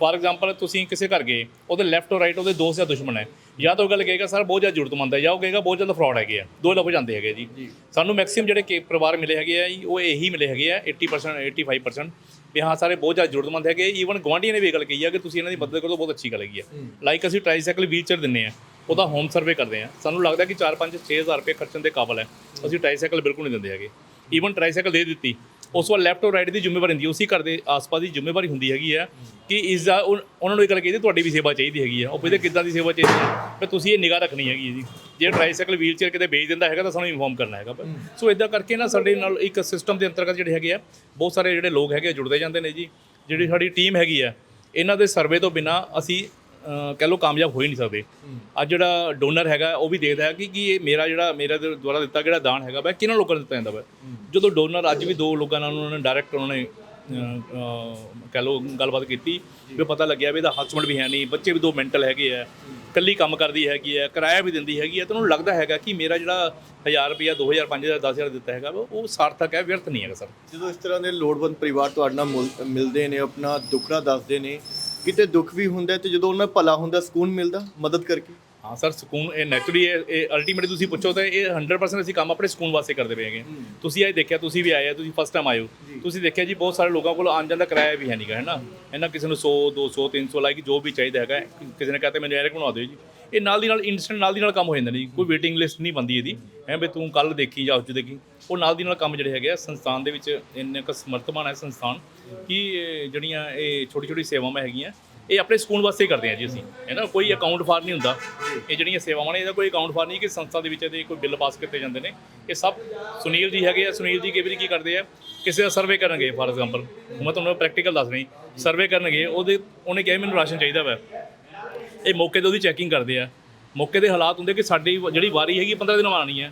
Speaker 2: ਫਾਰ ਐਗਜ਼ਾਮਪਲ ਤੁਸੀਂ ਕਿਸੇ ਘਰ ਗਏ ਉਹਦੇ ਲੈਫਟ ਔਰ ਰਾਈਟ ਉਹਦੇ ਦੋਸਤ ਜਾਂ ਦੁਸ਼ਮਣ ਹੈ। ਜਾਂ ਤਾਂ ਉਹ ਗੱਲ ਕਹੇਗਾ ਸਰ ਬਹੁਤ ਜ਼ਿਆਦਾ ਜ਼ਰੂਰਤਮੰਦ ਹੈ। ਜਾਂ ਉਹ ਕਹੇਗਾ ਬਹੁਤ ਜ਼ਿਆਦਾ ਫਰਾਡ ਹੈਗੇ ਆ। ਦੋ ਲੱਭ ਜਾਂਦੇ ਹੈਗੇ ਜੀ। ਸਾਨੂੰ ਮੈਕਸਿਮਮ ਜਿਹੜੇ ਕਿ ਪਰਿਵਾਰ ਮਿਲੇ ਹੈਗੇ ਆ ਜੀ, ਉਹ ਇਹੀ ਮਿਲੇ ਹੈਗੇ ਆ 80% 85% ਵੀ ਹਾਂ ਸਾਰੇ ਬਹੁਤ ਜ਼ਿਆਦਾ ਜ਼ਰੂਰਤਮੰਦ ਹੈਗੇ ਈਵਨ ਗਵਾਂਢੀਆਂ ਨੇ ਵੀ ਗੱਲ ਕਹੀ ਆ ਕਿ ਤੁਸੀਂ ਇਹਨਾਂ ਦੀ ਮਦਦ ਕਰੋ ਬਹੁਤ ਅੱਛੀ ਗੱਲ ਹੈਗੀ ਆ। ਲਾਈਕ ਅਸੀਂ ਟ੍ਰਾਈਸਾਈਕਲ ਵੀਲਚੇਅਰ ਦਿੰਨੇ ਆ। ਉਹਦਾ ਹੋਮ ਸਰਵੇ ਕਰਦੇ ਆ ਸਾਨੂੰ ਲੱਗਦਾ ਕਿ 4-5 6000 ਰੁਪਏ ਖਰਚਣ ਦੇ ਕਾਬਲ ਹੈ। ਅਸੀਂ ਟ੍ਰਾਈਸਾਈਕਲ ਬਿਲਕੁਲ ਨਹੀਂ ਦਿੰਦੇ ਹੈਗੇ। ਈਵਨ ਟ੍ਰਾਈਸਾਈਕਲ ਦੇ ਦਿੱਤੀ। ਉਸ ਵਾਰ ਲੈਫਟ ਔਰ ਰਾਈਟ ਦੀ ਜ਼ਿੰਮੇਵਾਰੀ ਹੁੰਦੀ ਹੈ। ਉਸੇ ਘਰ ਦੇ ਆਸ-ਪਾਸ ਦੀ ਜ਼ਿੰਮੇਵਾਰੀ ਹੁੰਦੀ ਹੈਗੀ ਆ ਕਿ ਇਸ ਦਾ ਉਹਨਾਂ ਨੂੰ ਇਹ ਗੱਲ ਕਹੀਦੀ ਤੁਹਾਡੀ ਵੀ ਸੇਵਾ ਚਾਹੀਦੀ ਹੈਗੀ ਆ ਉਹ ਪੁੱਛਦੇ ਕਿੱਦਾਂ ਦੀ ਸੇਵਾ ਚਾਹੀਦੀ ਹੈ? ਫਿਰ ਤੁਸੀਂ ਇਹ ਨਿਗਾਹ ਰੱਖਣੀ ਹੈਗੀ ਹੈ ਜੀ। ਜੇ ਟ੍ਰਾਈਸਾਈਕਲ ਵੀਲਚੇਅਰ ਕਿਤੇ ਵੇਚ ਦਿੰਦਾ ਹੈਗਾ ਤਾਂ ਸਾਨੂੰ ਇਨਫੋਰਮ ਕਰਨਾ ਹੈਗਾ। ਪਰ ਸੋ ਇਦਾਂ ਕਰਕੇ ਨਾ ਸਾਡੇ ਨਾਲ ਇੱਕ ਸਿਸਟਮ ਦੇ ਅੰਤਰਗਤ ਜਿਹੜੇ ਹੈਗੇ ਆ ਬਹੁਤ ਸਾਰੇ ਜਿਹੜੇ ਲੋਕ ਹੈਗੇ ਜੁੜਦੇ ਜਾਂਦੇ ਨੇ ਜੀ। ਜਿਹੜੀ ਸਾਡੀ ਟੀਮ ਹੈਗੀ ਆ ਇਹਨਾਂ ਦੇ ਸਰਵੇ ਤੋਂ ਬਿਨਾ ਅਸੀਂ ਕਹਿ ਲਓ ਕਾਮਯਾਬ ਹੋ ਹੀ ਨਹੀਂ ਸਕਦੇ। ਅੱਜ ਜਿਹੜਾ ਡੋਨਰ ਹੈਗਾ ਉਹ ਵੀ ਦੇਖਦਾ ਹੈ ਕਿ ਕਿ ਇਹ ਮੇਰਾ ਜਿਹੜਾ ਮੇਰੇ ਦੁਆਰਾ ਦਿੱਤਾ ਜਿਹੜਾ ਦਾਨ ਹੈਗਾ ਵਾ ਕਿਹਨਾਂ ਲੋਕਾਂ ਨੂੰ ਦਿੱਤਾ ਜਾਂਦਾ ਵਾ? ਜਦੋਂ ਡੋਨਰ ਅੱਜ ਵੀ ਦੋ ਲੋਕਾਂ ਨਾਲ ਉਹਨਾਂ ਨੇ ਡਾਇਰੈਕਟ ਉਹਨਾਂ ਨੇ ਕਹਿ ਲਓ ਗੱਲਬਾਤ ਕੀਤੀ ਵੀ ਪਤਾ ਲੱਗਿਆ ਵੀ ਇਹਦਾ ਹਸਬੰਡ ਵੀ ਹੈ ਨਹੀਂ ਬੱਚੇ ਵੀ ਦੋ ਮੈਂਟਲ ਹੈਗੇ ਆ ਕੱਲੀ ਕੰਮ ਕਰਦੀ ਹੈਗੀ ਹੈ ਕਿਰਾਇਆ ਵੀ ਦਿੰਦੀ ਹੈਗੀ ਹੈ ਤਾਂ ਉਹਨੂੰ ਲੱਗਦਾ ਹੈਗਾ ਕਿ ਮੇਰਾ ਜਿਹੜਾ 1000 ਰੁਪਇਆ 2000 5000 10000 ਦਿੱਤਾ ਹੈਗਾ ਉਹ ਸਾਰਥਕ ਹੈ ਵਿਅਰਥ ਨਹੀਂ ਹੈਗਾ ਸਰ।
Speaker 1: ਜਦੋਂ ਇਸ ਤਰ੍ਹਾਂ ਦੇ ਲੋੜਵੰਦ ਪਰਿਵਾਰ ਤੁਹਾਡੇ ਨਾਲ ਮੁਲ- ਮਿਲਦੇ ਨੇ ਆਪਣਾ ਦੁੱਖੜਾ ਦੱਸਦੇ ਨੇ ਕਿਤੇ ਦੁੱਖ ਵੀ ਹੁੰਦਾ ਹੈ ਤੇ ਜਦੋਂ ਉਹਨਾਂ ਦਾ ਭਲਾ ਹੁੰਦਾ ਸਕੂਨ ਮਿਲਦਾ ਮਦਦ ਕਰਕੇ?
Speaker 2: ਹਾਂ ਸਰ ਸਕੂਨ ਇਹ ਨੈਚੁਰਲੀ ਇਹ ਅਲਟੀਮੇਟਲੀ ਤੁਸੀਂ ਪੁੱਛੋ ਤਾਂ ਇਹ 100% ਅਸੀਂ ਕੰਮ ਆਪਣੇ ਸਕੂਨ ਵਾਸਤੇ ਕਰਦੇ ਪਏ ਹੈਗੇ। ਤੁਸੀਂ ਇਹ ਦੇਖਿਆ ਤੁਸੀਂ ਵੀ ਆਏ ਆ ਤੁਸੀਂ ਫਸਟ ਟਾਈਮ ਆਏ ਹੋ। ਤੁਸੀਂ ਦੇਖਿਆ ਜੀ ਬਹੁਤ ਸਾਰੇ ਲੋਕਾਂ ਕੋਲ ਆਉਣ ਜਾਣ ਦਾ ਕਿਰਾਇਆ ਵੀ ਹੈ ਨਹੀਂਗਾ ਹੈ ਨਾ? ਇਹਨਾਂ ਕਿਸੇ ਨੂੰ 100 200 300 ਲਾਈਕ ਜੋ ਵੀ ਚਾਹੀਦਾ ਹੈਗਾ ਕਿਸੇ ਨੇ ਕਹਤੇ ਮੈਨੂੰ ਡਾਇਰੈਕਟ ਬਣਾ ਦਿਓ ਜੀ। ਇਹ ਨਾਲ ਦੀ ਨਾਲ ਇਨਸਟੈਂਟ ਨਾਲ ਦੀ ਨਾਲ ਕੰਮ ਹੋ ਜਾਂਦਾ ਜੀ। ਕੋਈ ਵੇਟਿੰਗ ਲਿਸਟ ਨਹੀਂ ਬੰਦੀ ਇਹਦੀ। ਹੈ ਵੀ ਤੂੰ ਕੱਲ ਦੇਖੀ ਜਾਂ ਅੱਜ ਦੇਖੀ। ਉਹ ਨਾਲ ਦੀ ਨਾਲ ਕੰਮ ਜਿਹੜੇ ਹੈਗੇ ਆ, ਸੰਸਥਾਨ ਦੇ ਵਿੱਚ ਇੰਨੇ ਕੁ ਸਮਰਥਮਾਨ ਹੈ ਸੰਸਥਾਨ ਕਿ ਜਿਹੜੀਆਂ ਇਹ ਛੋਟੀ ਛੋਟੀ ਸੇਵਾਵਾਂ ਹੈਗੀਆਂ, ਇਹ ਆਪਣੇ ਸਕੂਲ ਵਾਸਤੇ ਕਰਦੇ ਆ ਜੀ ਅਸੀਂ। ਹੈ ਨਾ ਕੋਈ ਅਕਾਊਂਟ ਫਾਰ ਨਹੀਂ ਹੁੰਦਾ। ਇਹ ਜਿਹੜੀਆਂ ਸੇਵਾਵਾਂ ਨੇ, ਇਹਦਾ ਕੋਈ ਅਕਾਊਂਟ ਫਾਰ ਨਹੀਂ ਕਿ ਸੰਸਥਾ ਦੇ ਵਿੱਚ ਇਹਦੇ ਕੋਈ ਬਿੱਲ ਪਾਸ ਕੀਤੇ ਜਾਂਦੇ ਨੇ। ਇਹ ਸਭ ਸੁਨੀਲ ਜੀ ਹੈਗੇ ਆ। ਸੁਨੀਲ ਜੀ ਕਈ ਵਾਰੀ ਕੀ ਕਰਦੇ ਆ, ਕਿਸੇ ਦਾ ਸਰਵੇ ਕਰਨਗੇ ਫਾਰ ਐਗਜ਼ਾਮਪਲ ਮੈਂ ਤੁਹਾਨੂੰ ਪ੍ਰੈਕਟੀਕਲ ਦੱਸ ਰਹੀ ਸਰਵੇ ਕਰਨਗੇ, ਉਹਦੇ, ਉਹਨੇ ਕਿਹਾ ਮੈਨੂੰ ਰਾਸ਼ਨ ਚਾਹੀਦਾ ਵਾ। ਇਹ ਮੌਕੇ ਤੇ ਉਹਦੀ ਚੈਕਿੰਗ ਕਰਦੇ ਆ। ਮੌਕੇ ਦੇ ਹਾਲਾਤ ਹੁੰਦੇ ਕਿ ਸਾਡੀ ਜਿਹੜੀ ਵਾਰੀ ਹੈਗੀ 15 ਦਿਨ ਆਉਣੀ ਹੈ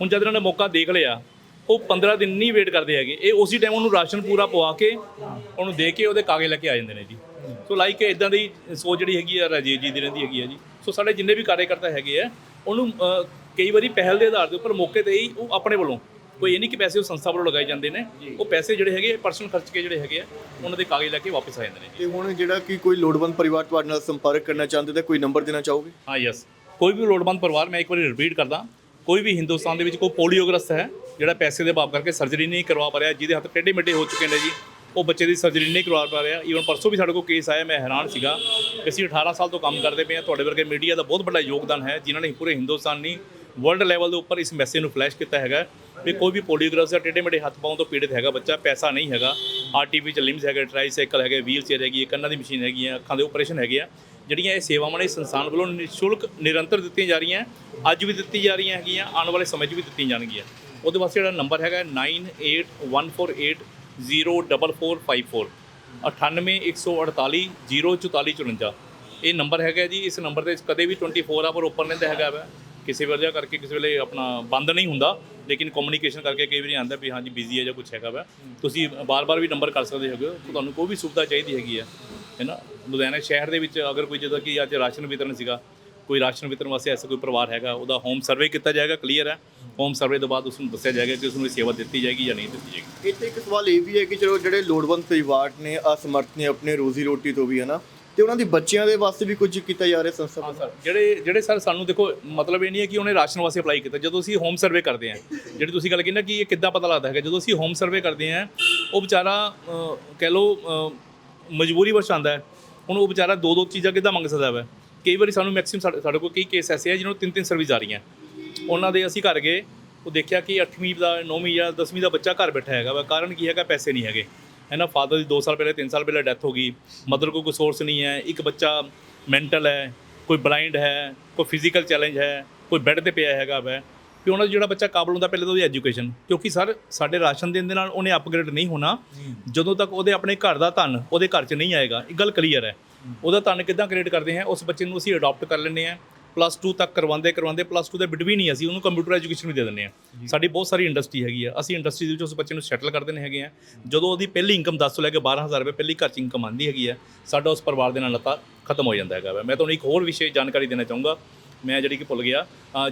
Speaker 2: ਹੁਣ ਜਦ ਇਹਨਾਂ ਨੇ ਮੌਕਾ ਦੇਖ ਲਿਆ ਉਹ 15 ਦਿਨ ਨਹੀਂ ਵੇਟ ਕਰਦੇ ਹੈਗੇ। ਇਹ ਉਸੇ ਟਾਈਮ ਉਹਨੂੰ ਰਾਸ਼ਨ ਪੂਰਾ ਪਵਾ ਕੇ ਉਹਨੂੰ ਦੇ ਕੇ ਉਹਦੇ ਕਾਗਜ਼ ਲੈ ਕੇ ਆ ਜਾਂਦੇ ਨੇ ਜੀ। ਸੋ ਲਾਈਕ ਇਦਾਂ ਦੀ ਸੋਚ ਜਿਹੜੀ ਹੈਗੀ ਆ ਰਾਜੇਸ਼ ਜੀ ਦੀ ਰਹਿੰਦੀ ਹੈਗੀ ਆ ਜੀ। ਸੋ ਸਾਡੇ ਜਿੰਨੇ ਵੀ ਕਾਰਜਕਰਤਾ ਹੈਗੇ ਆ ਉਹਨੂੰ ਕਈ ਵਾਰੀ ਪਹਿਲ ਦੇ ਆਧਾਰ ਦੇ ਉੱਪਰ ਮੌਕੇ ਤੇ ਹੀ ਉਹ ਆਪਣੇ ਵੱਲੋਂ ਕੋਈ ਇਹ ਨਹੀਂ ਕਿ ਪੈਸੇ ਉਹ ਸੰਸਥਾ ਵੱਲੋਂ ਲਗਾਏ ਜਾਂਦੇ ਨੇ। ਉਹ ਪੈਸੇ ਜਿਹੜੇ ਹੈਗੇ ਪਰਸਨਲ ਖਰਚ ਕੇ ਜਿਹੜੇ ਹੈਗੇ ਆ ਉਹਨਾਂ ਦੇ ਕਾਗਜ਼ ਲੈ ਕੇ ਵਾਪਸ ਆ ਜਾਂਦੇ ਨੇ
Speaker 1: ਤੇ ਹੁਣ ਜਿਹੜਾ ਕਿ ਕੋਈ ਲੋੜਵੰਦ ਪਰਿਵਾਰ ਤੁਹਾਡੇ ਨਾਲ ਸੰਪਰਕ ਕਰਨਾ ਚਾਹੁੰਦੇ ਤਾਂ ਕੋਈ ਨੰਬਰ ਦੇਣਾ ਚਾਹੋਗੇ?
Speaker 2: ਹਾਂ ਯੈਸ ਕੋਈ ਵੀ ਲੋੜਵੰਦ ਪਰਿਵਾਰ ਮੈਂ ਇੱਕ ਵਾਰੀ ਰਿਪੀਟ ਕਰਦਾ ਕੋਈ ਵੀ ਹਿੰਦੁਸਤਾਨ ਦੇ ਵਿੱਚ ਕੋਈ ਪੋਲੀਓਗ੍ਰਸਤ ਹੈ ਜਿਹੜਾ ਪੈਸੇ ਦੇ ਭਾਵ ਕਰਕੇ ਸਰਜਰੀ ਨਹੀਂ ਕਰਵਾ ਪਾ ਰਿਹਾ, ਜਿਹਦੇ ਹੱਥ ਟੇਢੇ ਮੇਢੇ ਹੋ ਚੁੱਕੇ ਨੇ ਜੀ, ਉਹ ਬੱਚੇ ਦੀ ਸਰਜਰੀ ਨਹੀਂ ਕਰਵਾ ਪਾ ਰਿਹਾ। ਈਵਨ ਪਰਸੋਂ ਵੀ ਸਾਡੇ ਕੋਲ ਕੇਸ ਆਇਆ, ਮੈਂ ਹੈਰਾਨ ਸੀਗਾ ਕਿ ਅਸੀਂ 18 ਸਾਲ ਤੋਂ ਕੰਮ ਕਰਦੇ ਪਏ ਹਾਂ, ਤੁਹਾਡੇ ਵਰਗੇ ਮੀਡੀਆ ਦਾ ਬਹੁਤ ਵੱਡਾ ਯੋਗਦਾਨ ਹੈ, ਜਿਨ੍ਹਾਂ ਨੇ ਪੂਰੇ ਹਿੰਦੁਸਤਾਨ ਨਹੀਂ ਵਰਲਡ ਲੈਵਲ ਦੇ ਉੱਪਰ ਇਸ ਮੈਸੇਜ ਨੂੰ ਫਲੈਸ਼ ਕੀਤਾ ਹੈਗਾ ਵੀ ਕੋਈ ਵੀ ਪੋਲੀਓਗ੍ਰਾਫ ਜਾਂ ਟੇਢੇ ਮੇਢੇ ਹੱਥ ਪਾਉਣ ਤੋਂ ਪੀੜਿਤ ਹੈਗਾ ਬੱਚਾ, ਪੈਸਾ ਨਹੀਂ ਹੈਗਾ। ਆਰਟੀਫੀਸ਼ੀਅਲ ਲਿਮਸ ਹੈਗੇ ਟ੍ਰਾਈਸਾਈਕਲ ਹੈਗੇ ਵੀਲ ਚੇਅਰ ਹੈਗੀ ਹੈ ਕੰਨਾਂ ਦੀ ਮਸ਼ੀਨ ਹੈਗੀ ਆ ਅੱਖਾਂ ਦੇ ਆਪਰੇਸ਼ਨ ਹੈਗੇ ਆ। ਜਿਹੜੀਆਂ ਇਹ ਸੇਵਾਵਾਂ ਨੇ ਸੰਸਥਾਨ ਵੱਲੋਂ ਨਿਸ਼ੁਲਕ ਨਿਰੰਤਰ ਦਿੱਤੀਆਂ ਜਾ ਰਹੀਆਂ, ਅੱਜ ਵੀ ਦਿੱਤੀ ਜਾ ਰਹੀਆਂ ਹੈਗੀਆਂ, ਆਉਣ ਵਾਲੇ ਸਮੇਂ 'ਚ ਵੀ ਦਿੱਤੀਆਂ ਜਾਣਗੀਆਂ। ਉਹਦੇ ਵਾਸਤੇ ਜਿਹੜਾ ਨੰਬਰ ਹੈਗਾ 9814804454 9814804454 ਇਹ ਨੰਬਰ ਹੈਗਾ ਜੀ, ਇਸ ਨੰਬਰ ਤੇ ਕਦੇ ਵੀ 24 ਆਵਰ ਓਪਨ ਰਹਿੰਦਾ ਹੈਗਾ ਵਾ। ਕਿਸੇ ਵਜ੍ਹਾ ਕਰਕੇ ਕਿਸੇ ਵੇਲੇ ਆਪਣਾ ਬੰਦ ਨਹੀਂ ਹੁੰਦਾ, ਲੇਕਿਨ ਕਮਿਊਨੀਕੇਸ਼ਨ ਕਰਕੇ ਕਈ ਵਾਰੀ ਆਉਂਦਾ ਵੀ ਹਾਂਜੀ ਬਿਜ਼ੀ ਹੈ ਜਾਂ ਕੁਝ ਹੈਗਾ ਵਾ। ਤੁਸੀਂ ਬਾਰ-ਬਾਰ ਵੀ ਨੰਬਰ ਕਰ ਸਕਦੇ ਹੈਗੇ ਹੋ ਤੁਹਾਨੂੰ ਕੋਈ ਵੀ ਸੁਵਿਧਾ ਚਾਹੀਦੀ ਹੈਗੀ ਹੈ ਹੈ ਨਾ? ਲੁਧਿਆਣਾ ਸ਼ਹਿਰ ਦੇ ਵਿੱਚ ਅਗਰ ਕੋਈ ਜਦੋਂ ਕਿ ਅੱਜ ਰਾਸ਼ਨ ਵਿਤਰਨ ਸੀਗਾ, ਕੋਈ ਰਾਸ਼ਨ ਵਿਤਰਨ ਵਾਸਤੇ ਐਸਾ ਕੋਈ ਪਰਿਵਾਰ ਹੈਗਾ, ਉਹਦਾ ਹੋਮ ਸਰਵੇ ਕੀਤਾ ਜਾਏਗਾ ਕਲੀਅਰ ਹੈ। ਹੋਮ ਸਰਵੇ ਤੋਂ ਬਾਅਦ ਉਸ ਨੂੰ ਦੱਸਿਆ ਜਾਏਗਾ ਕਿ ਉਸ ਨੂੰ ਇਹ ਸੇਵਾ ਦਿੱਤੀ ਜਾਏਗੀ ਜਾਂ ਨਹੀਂ ਦਿੱਤੀ ਜਾਏਗੀ।
Speaker 1: ਇੱਥੇ ਇੱਕ ਸਵਾਲ ਇਹ ਵੀ ਹੈ ਕਿ ਚਲੋ ਜਿਹੜੇ ਲੋੜਵੰਦ ਪਰਿਵਾਰ ਨੇ ਅਸਮਰਥ ਨੇ ਆਪਣੇ ਰੋਜ਼ੀ ਰੋਟੀ ਤੋਂ ਵੀ ਹੈ ਨਾ ਤੇ ਉਹਨਾਂ ਦੀ ਬੱਚਿਆਂ ਦੇ ਵਾਸਤੇ ਵੀ ਕੁਝ ਕੀਤਾ ਜਾ ਰਿਹਾ ਸੰਸਥਾ
Speaker 2: ਹਾਂ ਸਰ ਜਿਹੜੇ ਜਿਹੜੇ ਸਰ ਸਾਨੂੰ ਦੇਖੋ ਮਤਲਬ ਇਹ ਨਹੀਂ ਹੈ ਕਿ ਉਹਨੇ ਰਾਸ਼ਨ ਵਾਸਤੇ ਅਪਲਾਈ ਕੀਤਾ। ਜਦੋਂ ਅਸੀਂ ਹੋਮ ਸਰਵੇ ਕਰਦੇ ਹਾਂ ਜਿਹੜੀ ਤੁਸੀਂ ਗੱਲ ਨਾ ਕਿ ਇਹ ਕਿੱਦਾਂ ਪਤਾ ਲੱਗਦਾ ਹੈਗਾ ਜਦੋਂ ਅਸੀਂ ਹੋਮ ਸਰਵੇ ਕਰਦੇ ਹਾਂ ਉਹ ਵਿਚਾਰਾ ਕਹਿ ਅਹ, ਮਜਬੂਰੀ ਵਸ਼ ਆਉਂਦਾ ਹੈ। ਹੁਣ ਉਹ ਵਿਚਾਰਾ ਦੋ ਦੋ ਚੀਜ਼ਾਂ ਕਿੱਦਾਂ ਮੰਗ ਸਕਦਾ ਹੈ ਕਈ ਵਾਰੀ ਸਾਨੂੰ ਮੈਕਸਿਮਮ ਸਾਡੇ ਸਾਡੇ ਕੋਲ ਕਈ ਕੇਸ ਐਸੇ ਆ ਜਿਹਨਾਂ ਨੂੰ ਤਿੰਨ ਤਿੰਨ ਸਰਵਿਸ ਆ ਰਹੀਆਂ। ਉਹਨਾਂ ਦੇ ਅਸੀਂ ਘਰ ਗਏ ਉਹ ਦੇਖਿਆ ਕਿ 8ਵੀਂ ਦਾ 9ਵੀਂ ਜਾਂ 10ਵੀਂ ਦਾ ਬੱਚਾ ਘਰ ਬੈਠਾ ਹੈਗਾ ਵਾ। ਕਾਰਨ ਕੀ ਹੈਗਾ? ਪੈਸੇ ਨਹੀਂ ਹੈਗੇ। ਹੈ ਨਾ ਫਾਦਰ ਦੀ 2 ਸਾਲ ਪਹਿਲੇ 3 ਸਾਲ ਪਹਿਲੇ ਡੈਥ ਹੋ ਗਈ। ਮਦਰ ਕੋਲ ਕੋਈ ਸੋਰਸ ਨਹੀਂ ਹੈ। ਇੱਕ ਬੱਚਾ ਮੈਂਟਲ ਹੈ ਕੋਈ ਬਲਾਈਂਡ ਹੈ ਕੋਈ ਫਿਜ਼ੀਕਲ ਚੈਲੰਜ ਹੈ ਕੋਈ ਬੈੱਡ ਤੇ ਪਿਆ ਹੈਗਾ ਵੈ। ਕਿ ਉਹਨਾਂ ਦਾ ਜਿਹੜਾ ਬੱਚਾ ਕਾਬਲ ਹੁੰਦਾ ਪਹਿਲੇ ਤਾਂ ਉਹਦੀ ਐਜੂਕੇਸ਼ਨ ਕਿਉਂਕਿ ਸਰ ਸਾਡੇ ਰਾਸ਼ਨ ਦੇਣ ਦੇ ਨਾਲ ਉਹਨੇ ਅਪਗ੍ਰੇਡ ਨਹੀਂ ਹੋਣਾ। ਜਦੋਂ ਤੱਕ ਉਹਦੇ ਆਪਣੇ ਘਰ ਦਾ ਧਨ ਉਹਦੇ ਘਰ 'ਚ ਨਹੀਂ ਆਏਗਾ ਇਹ ਗੱਲ ਕਲੀਅਰ ਹੈ। ਉਹਦਾ ਧਨ ਕਿੱਦਾਂ ਕ੍ਰੀਏਟ ਕਰਦੇ ਹਾਂ? ਉਸ ਬੱਚੇ ਨੂੰ ਅਸੀਂ ਅਡਾਪਟ ਕਰ ਲੈਂਦੇ ਹਾਂ। ਪਲੱਸ 2 ਤੱਕ ਕਰਵਾਉਂਦੇ ਕਰਵਾਉਂਦੇ ਪਲੱਸ 2 ਦੇ ਬਿਟਵੀਨ ਹੀ ਅਸੀਂ ਉਹਨੂੰ ਕੰਪਿਊਟਰ ਐਜੂਕੇਸ਼ਨ ਵੀ ਦੇ ਦਿੰਦੇ ਹਾਂ। ਸਾਡੀ ਬਹੁਤ ਸਾਰੀ ਇੰਡਸਟਰੀ ਹੈਗੀ ਆ। ਅਸੀਂ ਇੰਡਸਟਰੀ ਦੇ ਵਿੱਚ ਉਸ ਬੱਚੇ ਨੂੰ ਸੈਟਲ ਕਰ ਦਿੰਦੇ ਹੈਗੇ ਆ। ਜਦੋਂ ਉਹਦੀ ਪਹਿਲੀ ਇਨਕਮ 10 ਤੋਂ ਲੈ ਕੇ 12000 ਰੁਪਏ ਪਹਿਲੀ ਘਰ 'ਚ ਇਨਕਮ ਆਉਂਦੀ ਹੈਗੀ ਆ ਸਾਡਾ ਉਸ ਪਰਿਵਾਰ ਦੇ ਨਾਲ ਨਾਤਾ ਖਤਮ ਹੋ ਜਾਂਦਾ ਹੈਗਾ ਵਾ। ਮੈਂ ਤੁਹਾਨੂੰ ਇੱਕ ਹੋਰ ਵਿਸ਼ੇ ਜਾਣਕਾਰੀ ਦੇਣਾ ਚਾਹੂੰਗਾ। ਮੈਂ ਜਿਹੜੀ ਕਿ ਭੁੱਲ ਗਿਆ।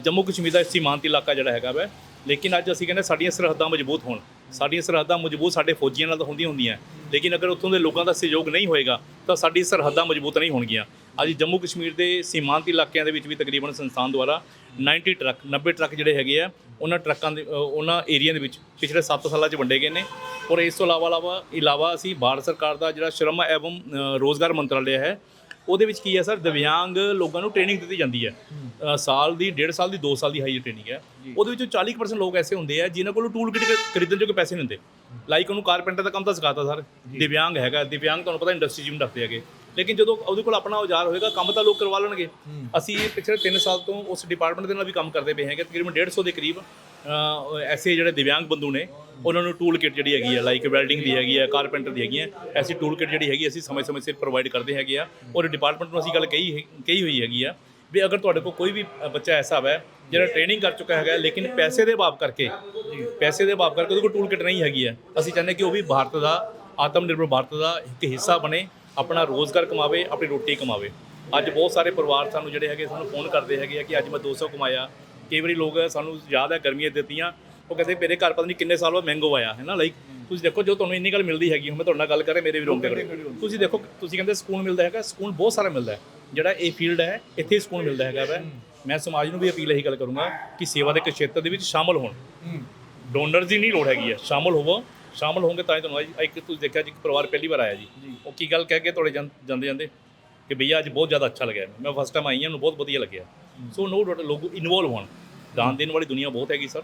Speaker 2: ਜੰਮੂ ਕਸ਼ਮੀਰ ਦਾ ਸੀਮਾਂਤ ਇਲਾਕਾ ਜਿਹੜਾ ਹੈਗਾ ਵਾ ਲੇਕਿਨ ਅੱਜ ਅਸੀਂ ਕਹਿੰਦੇ ਸਾਡੀਆਂ ਸਰਹੱਦਾਂ ਮਜ਼ਬੂਤ ਹੋਣ। ਸਾਡੀਆਂ ਸਰਹੱਦਾਂ ਮਜ਼ਬੂਤ ਸਾਡੇ ਫੌਜੀਆਂ ਨਾਲ ਤਾਂ ਹੁੰਦੀਆਂ ਹੁੰਦੀਆਂ। ਲੇਕਿਨ ਅਗਰ ਉੱਥੋਂ ਦੇ ਲੋਕਾਂ ਦਾ ਸਹਿਯੋਗ ਨਹੀਂ ਹੋਏਗਾ ਤਾਂ ਸਾਡੀ ਸਰਹੱਦਾਂ ਮਜ਼ਬੂਤ ਨਹੀਂ ਹੋਣਗੀਆਂ। ਅੱਜ ਜੰਮੂ ਕਸ਼ਮੀਰ ਦੇ ਸੀਮਾਂਤ ਇਲਾਕਿਆਂ ਦੇ ਵਿੱਚ ਵੀ ਤਕਰੀਬਨ ਸੰਸਥਾਨ ਦੁਆਰਾ 90 ਟਰੱਕ 90 ਟਰੱਕ ਜਿਹੜੇ ਹੈਗੇ ਆ ਉਹਨਾਂ ਟਰੱਕਾਂ ਦੇ ਉਹਨਾਂ ਏਰੀਆ ਦੇ ਵਿੱਚ ਪਿਛਲੇ 7 ਸਾਲਾਂ 'ਚ ਵੰਡੇ ਗਏ ਨੇ। ਔਰ ਇਸ ਤੋਂ ਇਲਾਵਾ ਇਲਾਵਾ ਇਲਾਵਾ ਅਸੀਂ ਭਾਰਤ ਸਰਕਾਰ ਦਾ ਜਿਹੜਾ ਸ਼ਰਮ ਐਵਮ ਰੋਜ਼ਗਾਰ ਮੰਤਰਾਲੇ ਹੈ ਉਹਦੇ ਵਿੱਚ ਕੀ ਹੈ ਸਰ? ਦਿਵਿਆਂਗ ਲੋਕਾਂ ਨੂੰ ਟ੍ਰੇਨਿੰਗ ਦਿੱਤੀ ਜਾਂਦੀ ਹੈ। ਸਾਲ ਦੀ 1.5 ਸਾਲ ਦੀ 2 ਸਾਲ ਦੀ ਹਾਈ ਟ੍ਰੇਨਿੰਗ ਹੈ। ਉਹਦੇ ਵਿੱਚੋਂ 40% ਲੋਕ ਐਸੇ ਹੁੰਦੇ ਆ ਜਿਨ੍ਹਾਂ ਕੋਲ ਟੂਲ ਕਿਟ ਖਰੀਦਣ ਜੋਗੇ ਪੈਸੇ ਨਹੀਂ ਹੁੰਦੇ। ਲਾਈਕ ਉਹਨੂੰ ਕਾਰਪੈਂਟਰ ਦਾ ਕੰਮ ਤਾਂ ਸਿਖਾਤਾ ਸਰ। ਦਿਵਿਆਂਗ ਹੈਗਾ। ਦਿਵਿਆਂਗ ਤੁਹਾਨੂੰ ਪਤਾ ਇੰਡਸਟਰੀ ਜਿਵੇਂ ਰੱਖਦੇ ਹੈਗੇ। ਲੇਕਿਨ ਜਦੋਂ ਉਹਦੇ ਕੋਲ ਆਪਣਾ ਔਜ਼ਾਰ ਹੋਏਗਾ ਕੰਮ ਤਾਂ ਲੋਕ ਕਰਵਾ ਲੈਣਗੇ। ਅਸੀਂ ਪਿਛਲੇ 3 ਸਾਲ ਤੋਂ ਉਸ ਡਿਪਾਰਟਮੈਂਟ ਦੇ ਨਾਲ ਵੀ ਕੰਮ ਕਰਦੇ ਪਏ ਹੈਗੇ। ਤਕਰੀਬਨ 150 ਦੇ ਕਰੀਬ ਐਸੇ ਜਿਹੜੇ ਦਿਵਿਆਂਗ ਬੰਦੂ ਨੇ ਉਹਨਾਂ ਨੂੰ ਟੂਲ ਕਿਟ ਜਿਹੜੀ ਹੈਗੀ ਹੈ ਲਾਈਕ ਵੈਲਡਿੰਗ ਦੀ ਹੈਗੀ ਹੈ ਕਾਰਪੈਂਟਰ ਦੀ ਹੈਗੀ ਹੈ ਐਸੀ ਟੂਲ ਕਿਟ ਜਿਹੜੀ ਹੈਗੀ ਅਸੀਂ ਸਮੇਂ-ਸਮੇਂ ਸਿਰ ਪ੍ਰੋਵਾਈਡ ਕਰਦੇ ਹੈਗੇ ਆ। ਔਰ ਡਿਪਾਰਟਮੈਂਟ ਨੂੰ ਅਸੀਂ ਗੱਲ ਕਹੀ ਕਹੀ ਹੋਈ ਹੈਗੀ ਆ ਵੀ ਅਗਰ ਤੁਹਾਡੇ ਕੋਲ ਕੋਈ ਵੀ ਬੱਚਾ ਐਸਾ ਹੈ ਜਿਹੜਾ ਟ੍ਰੇਨਿੰਗ ਕਰ ਚੁੱਕਾ ਹੈਗਾ ਲੇਕਿਨ ਪੈਸੇ ਦੇ ਅਭਾਵ ਕਰਕੇ ਪੈਸੇ ਦੇ ਅਭਾਵ ਕਰਕੇ ਉਹਦੇ ਕੋਲ ਟੂਲ ਕਿਟ ਨਹੀਂ ਹੈਗੀ ਹੈ ਅਸੀਂ ਚਾਹੁੰਦੇ ਕਿ ਉਹ ਵੀ ਭਾਰਤ ਦਾ ਆਤਮ ਨਿਰਭਰ ਭਾਰਤ ਦਾ ਇੱਕ ਹਿੱਸਾ ਬਣੇ ਆਪਣਾ ਰੋਜ਼ਗਾਰ ਕਮਾਵੇ ਆਪਣੀ ਰੋਟੀ ਕਮਾਵੇ। ਅੱਜ ਬਹੁਤ ਸਾਰੇ ਪਰਿਵਾਰ ਸਾਨੂੰ ਜਿਹੜੇ ਹੈਗੇ ਸਾਨੂੰ ਫੋਨ ਕਰਦੇ ਹੈਗੇ ਆ ਕਿ ਅੱਜ ਮੈਂ 200 ਕਮਾਇਆ। ਕਈ ਵਾਰੀ ਲੋਕ ਸਾਨੂੰ ਯਾਦ ਹੈ ਗਰਮੀਆਂ ਦਿੱਤੀਆਂ। ਉਹ ਕਹਿੰਦੇ ਮੇਰੇ ਘਰ ਪਤਾ ਨਹੀਂ ਕਿੰਨੇ ਸਾਲ ਬਾਅਦ ਮੈਂਗੋ ਆਇਆ। ਹੈ ਨਾ ਲਾਈਕ ਤੁਸੀਂ ਦੇਖੋ ਜੋ ਤੁਹਾਨੂੰ ਇੰਨੀ ਗੱਲ ਮਿਲਦੀ ਹੈਗੀ ਹੁਣ ਮੈਂ ਤੁਹਾਡੇ ਨਾਲ ਗੱਲ ਕਰ ਰਿਹਾ ਮੇਰੇ ਵੀ ਰੋਂਗੇ ਤੁਸੀਂ ਦੇਖੋ ਤੁਸੀਂ ਕਹਿੰਦੇ ਸਕੂਨ ਮਿਲਦਾ ਹੈਗਾ ਸਕੂਨ ਬਹੁਤ ਸਾਰਾ ਮਿਲਦਾ ਹੈ। ਜਿਹੜਾ ਇਹ ਫੀਲਡ ਹੈ ਇੱਥੇ ਸਕੂਨ ਮਿਲਦਾ ਹੈਗਾ ਵੈ। ਮੈਂ ਸਮਾਜ ਨੂੰ ਵੀ ਅਪੀਲ ਇਹੀ ਗੱਲ ਕਰੂੰਗਾ ਕਿ ਸੇਵਾ ਦੇ ਖੇਤਰ ਦੇ ਵਿੱਚ ਸ਼ਾਮਲ ਹੋਣ। ਡੋਨਰਸ ਦੀ ਨਹੀਂ ਲੋੜ ਹੈਗੀ ਹੈ ਸ਼ਾਮਲ ਹੋਵੋ। ਸ਼ਾਮਲ ਹੋਵੋਗੇ ਤਾਂ ਹੀ ਤੁਹਾਨੂੰ ਅੱਜ ਇੱਕ ਤੁਸੀਂ ਦੇਖਿਆ ਜੀ ਇੱਕ ਪਰਿਵਾਰ ਪਹਿਲੀ ਵਾਰ ਆਇਆ ਜੀ। ਉਹ ਕੀ ਗੱਲ ਕਹਿ ਕੇ ਤੁਹਾਡੇ ਜਾਂ- ਜਾਂਦੇ ਜਾਂਦੇ ਕਿ ਭਈਆ ਅੱਜ ਬਹੁਤ ਜ਼ਿਆਦਾ ਅੱਛਾ ਲੱਗਿਆ। ਮੈਂ ਫਸਟ ਟਾਈਮ ਆਈ ਹਾਂ ਮੈਨੂੰ ਬਹੁਤ ਵਧੀਆ ਲੱਗਿਆ। ਸੋ ਨੋ ਡਾਊਟ ਲੋਕ ਇਨਵੋਲਵ ਹੋਣ। ਦਾਨ ਦੇਣ ਵਾਲੀ ਦੁਨੀਆ ਬਹੁਤ ਹੈਗੀ ਸਰ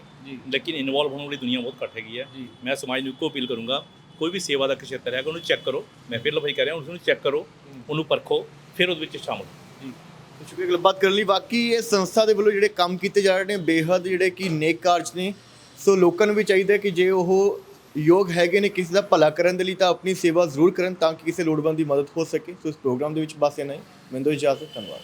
Speaker 2: ਲੇਕਿਨ ਇਨਵੋਲਵ ਹੋਣ ਵਾਲੀ ਦੁਨੀਆ ਬਹੁਤ ਘੱਟ ਹੈਗੀ ਹੈ। ਮੈਂ ਸਮਾਜ ਨੂੰ ਇੱਕੋ ਅਪੀਲ ਕਰੂੰਗਾ ਕੋਈ ਵੀ ਸੇਵਾ ਦਾ ਖੇਤਰ ਹੈਗਾ ਉਹਨੂੰ ਚੈੱਕ ਕਰੋ। ਮੈਂ ਫਿਰ ਲਫਾਈ ਕਰ ਰਿਹਾ ਉਹਨੂੰ ਚੈੱਕ ਕਰੋ ਉਹਨੂੰ ਪਰਖੋ ਫਿਰ ਉਹਦੇ ਵਿੱਚ ਸ਼ਾਮਲ ਹੋ
Speaker 1: ਸ਼ੁਕਰੀਆ ਗੱਲਬਾਤ ਕਰਨ ਲਈ ਬਾਕੀ ਇਹ ਸੰਸਥਾ ਦੇ ਵੱਲੋਂ ਜਿਹੜੇ ਕੰਮ ਕੀਤੇ ਜਾ ਰਹੇ ਨੇ ਬੇਹੱਦ ਜਿਹੜੇ ਕਿ ਨੇਕ ਕਾਰਜ ਨੇ। ਸੋ ਲੋਕਾਂ ਨੂੰ ਵੀ ਚਾਹੀਦਾ ਹੈ ਕਿ ਜੇ ਉਹ ਯੋਗ ਹੈਗੇ ਨੇ ਕਿਸੇ ਦਾ ਭਲਾ ਕਰਨ ਦੇ ਲਈ ਤਾਂ ਆਪਣੀ ਸੇਵਾ ਜ਼ਰੂਰ ਕਰਨ ਤਾਂ ਕਿ ਕਿਸੇ ਲੋੜਵੰਦ ਦੀ ਮਦਦ ਹੋ ਸਕੇ। ਸੋ ਇਸ ਪ੍ਰੋਗਰਾਮ ਦੇ ਵਿੱਚ ਬਸ ਇੰਨਾ ਹੀ। ਮੈਨੂੰ ਇਜਾਜ਼ਤ ਧੰਨਵਾਦ।